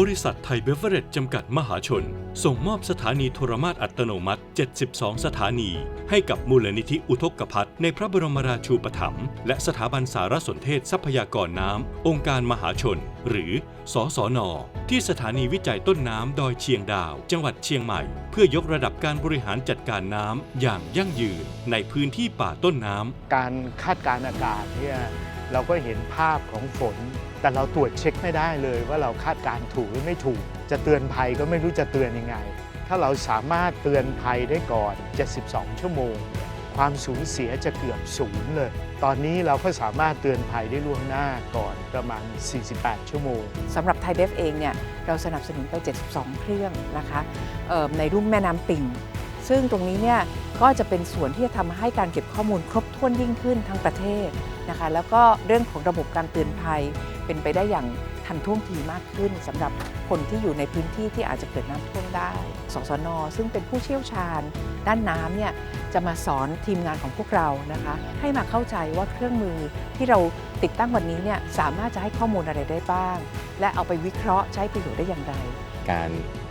บริษัทไทยเบเวอร์เรจจำกัดมหาชน ส่งมอบสถานีโทรมาตอัตโนมัติ 72 สถานี ให้กับมูลนิธิอุทกภัทในพระบรมราชูปถัมภ์และสถาบันสารสนเทศทรัพยากรน้ำ องค์การมหาชน หรือ สสน ที่สถานีวิจัยต้นน้ำดอยเชียงดาว จังหวัดเชียงใหม่ เพื่อยกระดับการบริหารจัดการน้ำอย่างยั่งยืนในพื้นที่ป่าต้นน้ำการคาดการณ์อากาศเนี่ย เราก็เห็นภาพของฝน แต่เราตรวจเช็คไม่ได้เลยว่าเราคาดการถูกหรือไม่ถูก จะเตือนภัยก็ไม่รู้จะเตือนยังไง ถ้าเราสามารถเตือนภัยได้ก่อน 72 ชั่วโมงเนี่ยความสูญเสียจะเกือบศูนย์เลย ตอนนี้เราก็สามารถเตือนภัยได้ล่วงหน้าก่อนประมาณ 48 ชั่วโมงสำหรับไทยเบฟเองเนี่ยเราสนับสนุนไป 72 เครื่องนะคะในรุ่มแม่น้ำปิง ซึ่งตรงนี้เนี่ยก็จะเป็นส่วนที่จะทำให้การเก็บข้อมูลครบถ้วนยิ่งขึ้นทั้งประเทศนะคะแล้วก็เรื่องของระบบการเตือนภัยเป็นไปได้อย่างทันท่วงทีมากขึ้นสำหรับคนที่อยู่ในพื้นที่ที่อาจจะเกิดน้ำท่วมได้ สสน ซึ่งเป็นผู้เชี่ยวชาญ ด้านน้ำเนี่ยจะมาสอนทีมงานของพวกเรานะคะ ให้มาเข้าใจว่าเครื่องมือที่เราติดตั้งวันนี้เนี่ยสามารถจะให้ข้อมูลอะไรได้บ้าง และเอาไปวิเคราะห์ใช้ประโยชน์ได้อย่างไร การ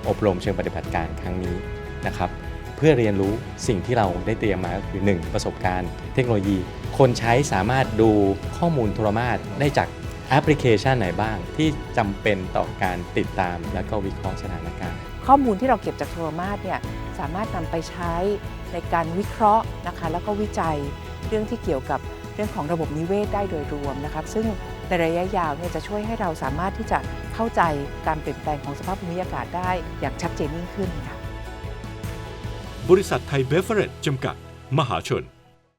อบรมเชิงปฏิบัติการครั้งนี้นะครับ พื่อเรียนรู้สิ่งที่เราได้เตรียมมาก็คือ 1. ประสบการณ์ เทคโนโลยี คนใช้สามารถดูข้อมูลโทรมาตได้จากแอปพลิเคชันไหนบ้าง ที่จำเป็นต่อการติดตามและก็วิเคราะห์สถานการณ์ ข้อมูลที่เราเก็บจากโทรมาสเนี่ยสามารถนำไปใช้ในการวิเคราะห์นะคะแล้วก็วิจัยเรื่องที่เกี่ยวกับเรื่องของระบบนิเวศได้โดยรวมนะคะซึ่งในระยะยาวเนี่ยจะช่วยให้เราสามารถที่จะเข้าใจการเปลี่ยนแปลงของสภาพภูมิอากาศได้อย่างชัดเจนยิ่งขึ้นค่ะ บริษัทไทยเบเวอเรจจำกัด มหาชน